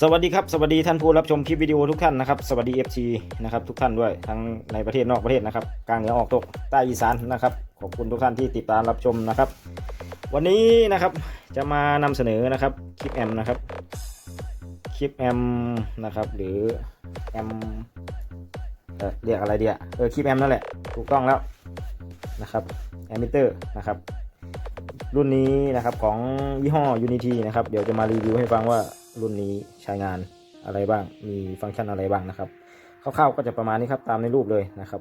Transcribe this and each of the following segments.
สวัสดีครับสวัสดีท่านผู้รับชมคลิปวิดีโอทุกท่านนะครับสวัสดี FC นะครับทุกท่านด้วยทั้งในประเทศนอกประเทศนะครับกลางเหนือออกตกใต้อีสานนะครับขอบคุณทุกท่านที่ติดตามรับชมนะครับ วันนี้นะครับจะมานำเสนอนะครับคลิปแอมนะครับคลิปแอมนะครับหรือแอมเอ่อเรียกอะไรเดียเออคลิปแอมนั่นแหละถูกต้องแล้วนะครับแอมมิเตอร์นะครับรุ่นนี้นะครับของยี่ห้อ Unity นะครับเดี๋ยวจะมารีวิวให้ฟังว่า รุ่นนี้ใช้งานอะไรบ้าง มีฟังก์ชันอะไรบ้างนะครับคร่าวๆก็จะประมาณนี้ครับตามในรูปเลยนะครับ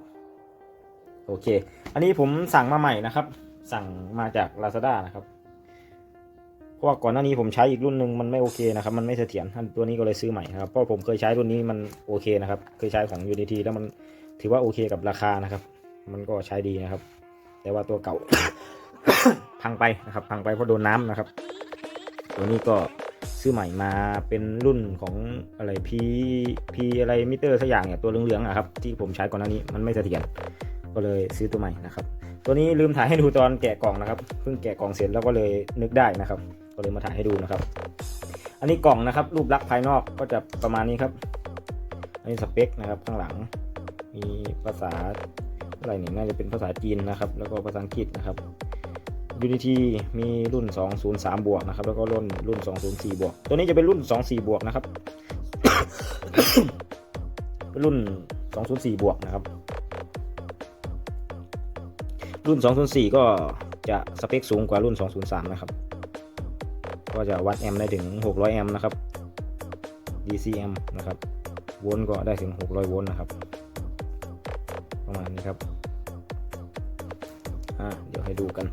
โอเค อันนี้ผมสั่งมาใหม่นะครับ สั่งมาจาก Lazada นะครับเพราะว่าก่อนหน้านี้ผมใช้อีกรุ่นหนึ่งมันไม่โอเคนะครับ มันไม่เสถียรตัวนี้ก็เลยซื้อใหม่นะครับเพราะผมเคยใช้รุ่นนี้มันโอเคนะครับ เคยใช้ของ Unity แล้วมันถือว่าโอเคกับราคานะครับ มันก็ใช้ดีนะครับ แต่ว่าตัวเก่า พังไปนะครับ พังไปเพราะโดนน้ำนะครับ ตัวนี้ก็ ซื้อใหม่มาเป็นรุ่นของอะไรพีพีอะไรมิเตอร์สักอย่างเนี่ยตัวเหลืองๆอะครับที่ผมใช้ก่อนหน้านี้มันไม่เสถียรก็เลยซื้อตัวใหม่นะครับ ตัวนี้ลืมถ่ายให้ดูตอนแกะกล่องนะครับเพิ่งแกะกล่องเสร็จแล้วก็เลยนึกได้นะครับ ก็เลยมาถ่ายให้ดูนะครับ อันนี้กล่องนะครับ รูปลักษณ์ภายนอกก็จะประมาณนี้ครับ อันนี้สเปคนะครับข้างหลัง มีภาษาอะไรนี่น่าจะเป็นภาษาจีนนะครับ แล้วก็ภาษาอังกฤษนะครับ Unity มีรุ่น 203 บวกนะครับ แล้วก็รุ่นรุ่น 204 บวก ตัวนี้จะเป็นรุ่น 24 บวกนะครับ รุ่น 204 บวกนะครับ รุ่น 204 ก็จะสเปคสูงกว่ารุ่น 203 นะครับ ก็จะวัดแอมป์ได้ถึง 600 แอมป์นะครับ DC แอมนะครับ โวลต์ก็ได้ถึง 600 โวลต์นะครับ ประมาณนี้ครับ อ่า เดี๋ยวให้ดูกัน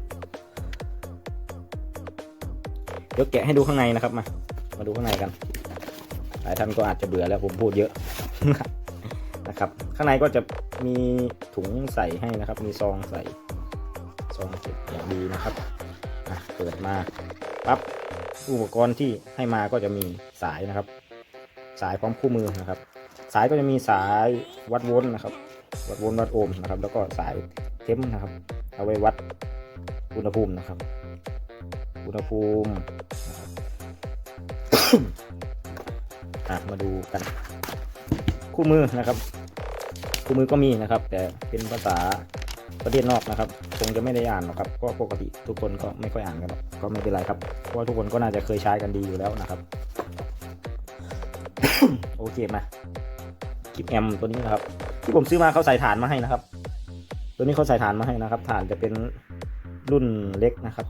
ดี๋ยวแกะให้ดูข้างในนะครับมา มาดูข้างในกันหลายท่านก็อาจจะเบื่อแล้วผมพูดเยอะนะครับ ข้างในก็จะมีถุงใส่ให้นะครับ มีซองใส่ซองเก็บอย่างดีนะครับเปิดมาปั๊บอุปกรณ์ที่ให้มาก็จะมีสายนะครับ สายพร้อมคู่มือนะครับ สายก็จะมีสายวัดโวลต์นะครับ วัดโวลต์วัดโอห์มนะครับ แล้วก็สายเทมนะครับ เอาไว้วัดอุณหภูมินะครับ อุณหภูมิ มาดูกัน คู่มือนะครับ คู่มือก็มีนะครับ แต่เป็นภาษาประเทศนอกนะครับ คงจะไม่ได้อ่านหรอกครับก็ปกติทุกคนก็ไม่ค่อยอ่านกันหรอกก็ไม่เป็นไรครับเพราะทุกคนก็น่าจะเคยใช้กันดีอยู่แล้วนะครับโอเคมาคลิปแอมตัวนี้นะครับ ที่ผมซื้อมาเขาใส่ฐานมาให้นะครับ ตัวนี้เขาใส่ฐานมาให้นะครับฐานจะเป็นรุ่นเล็กนะครับ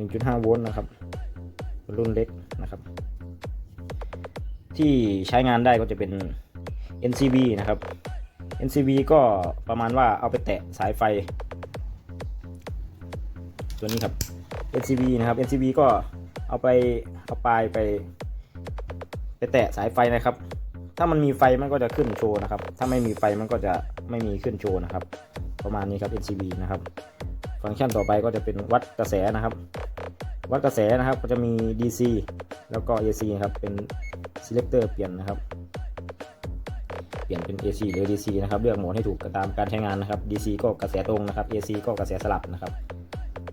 1.5 โวลต์นะครับ รุ่นเล็กนะครับ ที่ใช้งานได้ก็จะเป็น NCV นะครับ NCV ก็ประมาณว่าเอาไปแตะสายไฟ ตัวนี้ครับ NCV นะครับ NCV ก็เอาไปเอาปลายไป ไปแตะสายไฟนะครับ ถ้ามันมีไฟมันก็จะขึ้นโชว์นะครับ ถ้าไม่มีไฟมันก็จะไม่มีขึ้นโชว์นะครับ ประมาณนี้ครับ NCV นะครับ ฟังก์ชันต่อไปก็จะเป็นวัดกระแสนะครับ วัดกระแสนะครับก็จะมี DC แล้วก็ AC นะครับเป็น selector เปลี่ยนนะครับ เปลี่ยนเป็น AC หรือ DC นะครับเลือกโหมดให้ถูกตามการใช้งานนะครับ DC ก็กระแสตรงนะครับ AC ก็กระแสสลับนะครับ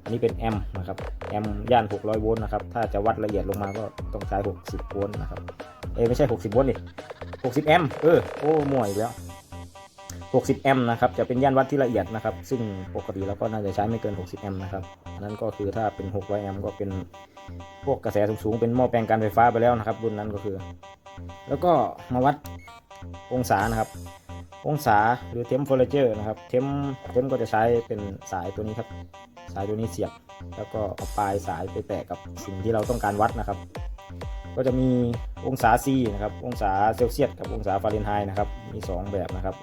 อันนี้เป็นแอมนะครับแอมย่าน 600 โวลต์นะครับถ้าจะวัดละเอียดลงมาก็ต้องใช้ 60 โวลต์นะครับเอ้ไม่ใช่ 60 โวลต์ดิ60 แอมเออโอ้ม่วอีกแล้ว 60 แอมป์นะครับ จะเป็นย่านวัดที่ละเอียดนะครับ ซึ่งปกติเราก็น่าจะใช้ไม่เกิน 60 แอมป์นะครับนนั้นก็คือถ้าเป็น 600 แอมป์ก็เป็นพวกกระแสสูงๆ เป็นหม้อแปลงการไฟฟ้าไปแล้วนะครับรุ่นนั้นก็คือ แล้วก็มาวัดองศานะครับ องศาหรือเทมเพอเรเจอร์นะครับ เทมเทมก็จะใช้เป็นสายตัวนี้ครับ สายตัวนี้เสียบ แล้วก็เอาปลายสายไปแตะกับสิ่งที่เราต้องการวัดนะครับ ก็จะมีองศา C นะครับ องศาเซลเซียสกับองศาฟาเรนไฮต์นะครับ มี 2 แบบนะครับ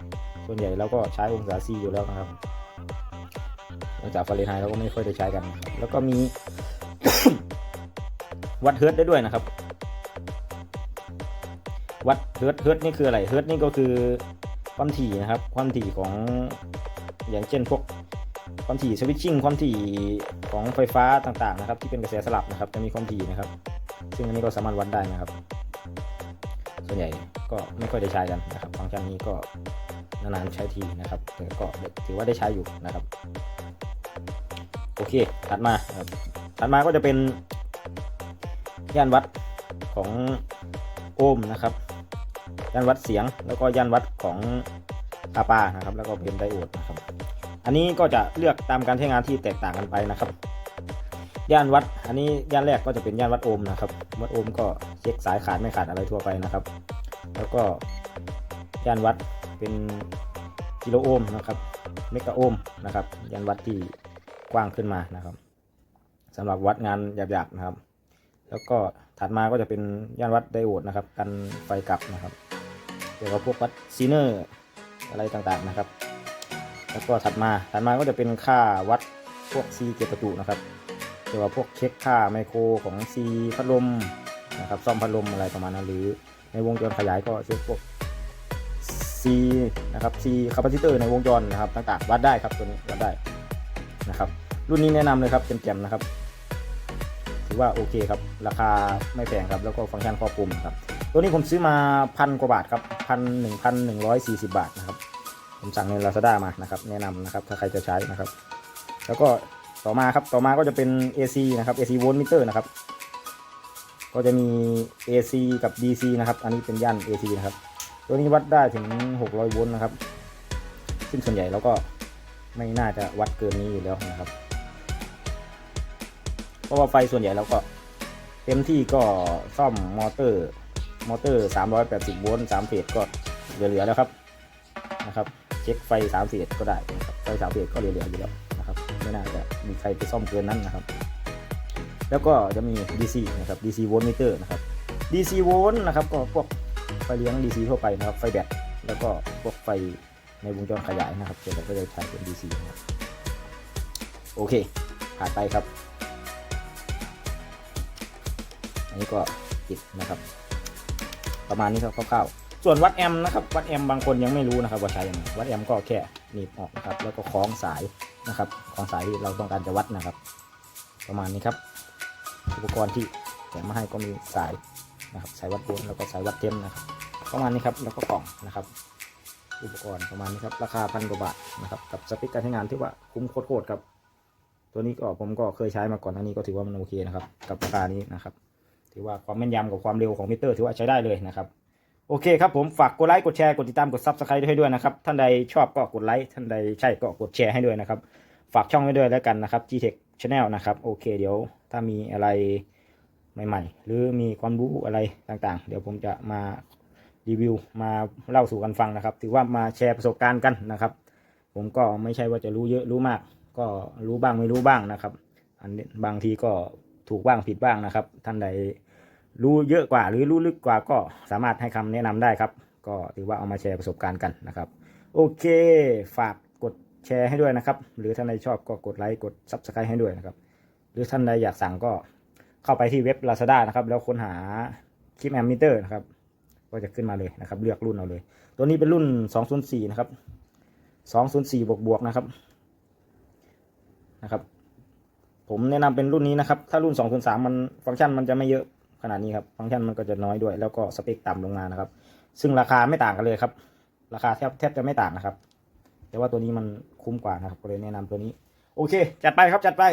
ส่วนใหญ่เราก็ใช้องศา C อยู่แล้วนะครับ องศาฟาเรนไฮต์เราก็ไม่ค่อยได้ใช้กัน แล้วก็มีวัดเฮิร์ตได้ด้วยนะครับ วัดเฮิร์ตเฮิร์ตนี่คืออะไรเฮิร์ตนี่ก็คือความถี่นะครับ ความถี่ของอย่างเช่นพวกความถี่สวิตชิ่งความถี่ของไฟฟ้าต่างๆนะครับ ที่เป็นกระแสสลับนะครับ จะมีความถี่นะครับ ซึ่งอันนี้ก็สามารถวัดได้นะครับ ส่วนใหญ่ก็ไม่ค่อยได้ใช้กันนะครับฟังก์ชันนี้ก็ นานๆใช้ทีนะครับแต่ก็ถือว่าได้ใช้อยู่นะครับ โอเคถัดมาครับถัดมาก็จะเป็นย่านวัดของโอห์มนะครับย่านวัดเสียงแล้วก็ย่านวัดของคาปานะครับแล้วก็เป็นไดโอดนะครับ อันนี้ก็จะเลือกตามการใช้งานที่แตกต่างกันไปนะครับ ย่านวัดอันนี้ย่านแรกก็จะเป็นย่านวัดโอห์มนะครับวัดโอห์มก็เช็คสายขาดไม่ขาดอะไรทั่วไปนะครับ แล้วก็ย่านวัด เป็นกิโลโอห์มนะครับเมกะโอห์มนะครับย่านวัดที่กว้างขึ้นมานะครับสำหรับวัดงานหยาบๆนะครับ แล้วก็ถัดมาก็จะเป็นย่านวัดไดโอดนะครับกันไฟกลับนะครับเกี่ยวกับพวกวัดซีเนอร์อะไรต่างๆนะครับ แล้วก็ถัดมาถัดมาก็จะเป็นค่าวัดพวกซีเกียร์ประตูนะครับเกี่ยวกับพวกเช็คค่าไมโครของซีพัดลมนะครับซ่อมพัดลมอะไรประมาณนั้นหรือในวงจรขยายก็เช็คพวก ซีนะครับซีคาปาซิเตอร์ในวงจรนะครับต่างๆ วัดได้ครับตัวนี้วัดได้นะครับ รุ่นนี้แนะนำเลยครับเต็มๆนะครับ ถือว่าโอเคครับ ราคาไม่แพงครับ แล้วก็ฟังก์ชันครอบคลุมครับ ตัวนี้ผมซื้อมาพันกว่าบาทครับพันหนึ่งพันหนึ่งร้อยสี่สิบาทนะครับ ผมสั่งใน Lazada มานะครับ แนะนำนะครับ ถ้าใครจะใช้นะครับ แล้วก็ต่อมาครับ ต่อมาก็จะเป็น AC นะครับ AC โวลต์มิเตอร์นะครับ ก็จะมี AC กับ DC นะครับ อันนี้เป็นย่าน AC นะครับ ตัวนี้วัดได้ถึง 600 โวลต์นะครับ ซึ่งส่วนใหญ่เราก็ไม่น่าจะวัดเกินนี้อยู่แล้วนะครับ เพราะว่าไฟส่วนใหญ่เราก็เต็มที่ก็ซ่อมมอเตอร์ มอเตอร์ 380 โวลต์3เฟสก็เหลือๆแล้วครับนะครับ เช็คไฟ3เฟสก็ได้นะครับไฟ3เฟสก็เหลือๆอยู่แล้วนะครับ ไม่น่าจะมีใครไปซ่อมเกินนั้นนะครับ แล้วก็จะมี DC นะครับ DC โวลต์มิเตอร์นะครับ DC โวลต์นะครับก็พวก ไฟเลี้ยง DC ทั่วไปนะครับ ไฟแบตแล้วก็พวกไฟในวงจรขยายนะครับส่วนใหญ่ก็จะใช้เป็น DC นะครับโอเคผ่านไปครับ อันนี้ก็ติดนะครับ ประมาณนี้ครับคร่าวๆส่วนวัดแอมป์นะครับ วัดแอมป์บางคนยังไม่รู้นะครับว่าใช้ยังไงวัดแอมป์ก็แค่หนีบออกนะครับ แล้วก็คล้องสายนะครับคล้องสายที่เราต้องการจะวัดนะครับ ประมาณนี้ครับ อุปกรณ์ที่แถมมาให้ก็มีสาย นะครับสายวัดโวลต์แล้วก็สายวัดเทมนะครับประมาณนี้ครับแล้วก็กล่องนะครับอุปกรณ์ประมาณนี้ครับราคาพันกว่าบาทนะครับกับสเปคการใช้งานที่ว่าคุ้มโคตรๆครับ ตัวนี้ก็ผมก็เคยใช้มาก่อนอันนี้ก็ถือว่ามันโอเคนะครับกับราคานี้นะครับถือว่าความแม่นยำกับความเร็วของมิเตอร์ถือว่าใช้ได้เลยนะครับโอเคครับผมฝากกดไลค์กดแชร์กดติดตามกดซับสไครต์ให้ด้วยนะครับ ท่านใดชอบก็กดไลค์ท่านใดใช่ก็กดแชร์ให้ด้วยนะครับ ฝากช่องไว้ด้วยแล้วกันนะครับ Gtech Channel นะครับ โอเคเดี๋ยวถ้ามีอะไร ใหม่ ๆ หรือมีความรู้อะไรต่างๆ เดี๋ยวผมจะมารีวิวมาเล่าสู่กันฟังนะครับ ถือว่ามาแชร์ประสบการณ์กันนะครับ ผมก็ไม่ใช่ว่าจะรู้เยอะรู้มาก ก็รู้บ้างไม่รู้บ้างนะครับ อันนี้บางทีก็ถูกบ้างผิดบ้างนะครับ ท่านใดรู้เยอะกว่าหรือรู้ลึกกว่าก็สามารถให้คำแนะนำได้ครับ ก็ถือว่าเอามาแชร์ประสบการณ์กันนะครับ โอเค ฝากกดแชร์ให้ด้วยนะครับ หรือท่านใดชอบก็กดไลค์กด Subscribe ให้ด้วยนะครับ หรือท่านใดอยากสั่งก็ เข้าไปที่เว็บ Lazada นะครับ แล้วค้นหาคลิปแอมมิเตอร์นะครับ ก็จะขึ้นมาเลยนะครับ เลือกรุ่นเอาเลย ตัวนี้เป็นรุ่น 204 นะครับ 204 บวกบวกๆนะครับ นะครับ ผมแนะนำเป็นรุ่นนี้นะครับ ถ้ารุ่น 203 มันฟังก์ชันมันจะไม่เยอะขนาดนี้ครับ ฟังก์ชันมันก็จะน้อยด้วย แล้วก็สเปคต่ำลงมานะครับ ซึ่งราคาไม่ต่างกันเลยครับ ราคาแทบแทบจะไม่ต่างนะครับ แต่ว่าตัวนี้มันคุ้มกว่านะครับ ก็เลยแนะนำตัวนี้ โอเค จัดไปครับ จัดไป